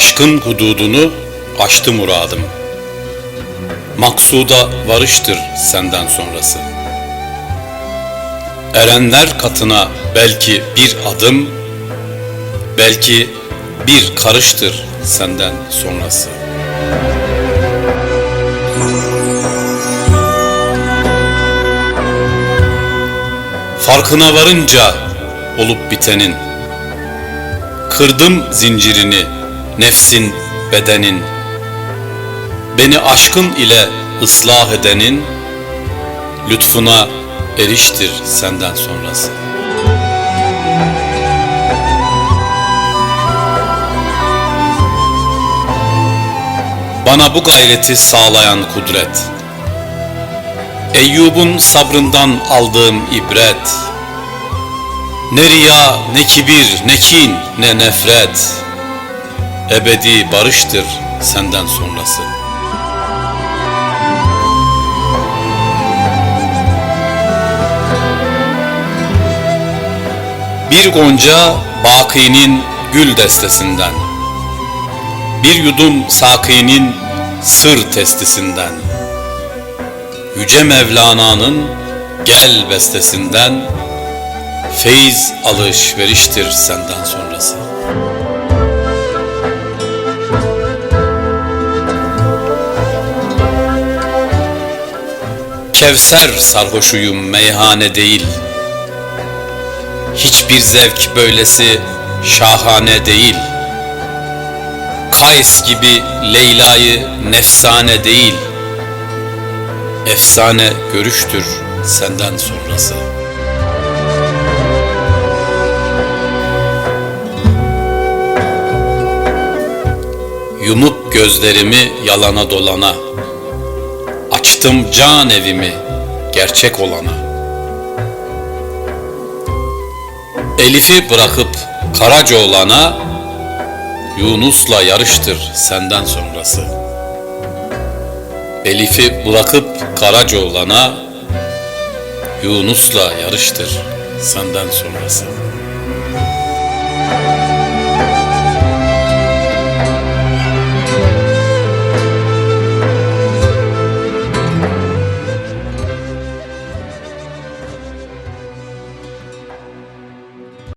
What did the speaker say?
Aşkın hududunu aştı muradım. Maksuda varıştır senden sonrası. Erenler katına belki bir adım, belki bir karıştır senden sonrası. Farkına varınca olup bitenin, Kırdım zincirini, nefsin, bedenin. Beni aşkın ile ıslah edenin, Lütfuna eriştir senden sonrası. Bana bu gayreti sağlayan kudret, Eyyub'un sabrından aldığım ibret, ne riya, ne kibir, ne kin, ne nefret, Ebedi barıştır senden sonrası. Bir gonca Baki'nin gül destesinden, Bir yudum Saki'nin sır testisinden, Yüce Mevlana'nın gel bestesinden, Feyiz alışveriştir senden sonrası. Kevser sarhoşuyum meyhane değil. Hiçbir zevk böylesi şahane değil. Kays gibi Leyla'yı nefsane değil. Efsane görüştür senden sonrası. Yumup gözlerimi yalana dolana Açtım can evimi gerçek olana. Elif'i bırakıp Karaca olana Yunus'la yarıştır senden sonrası. Elif'i bırakıp Karaca olana Yunus'la yarıştır senden sonrası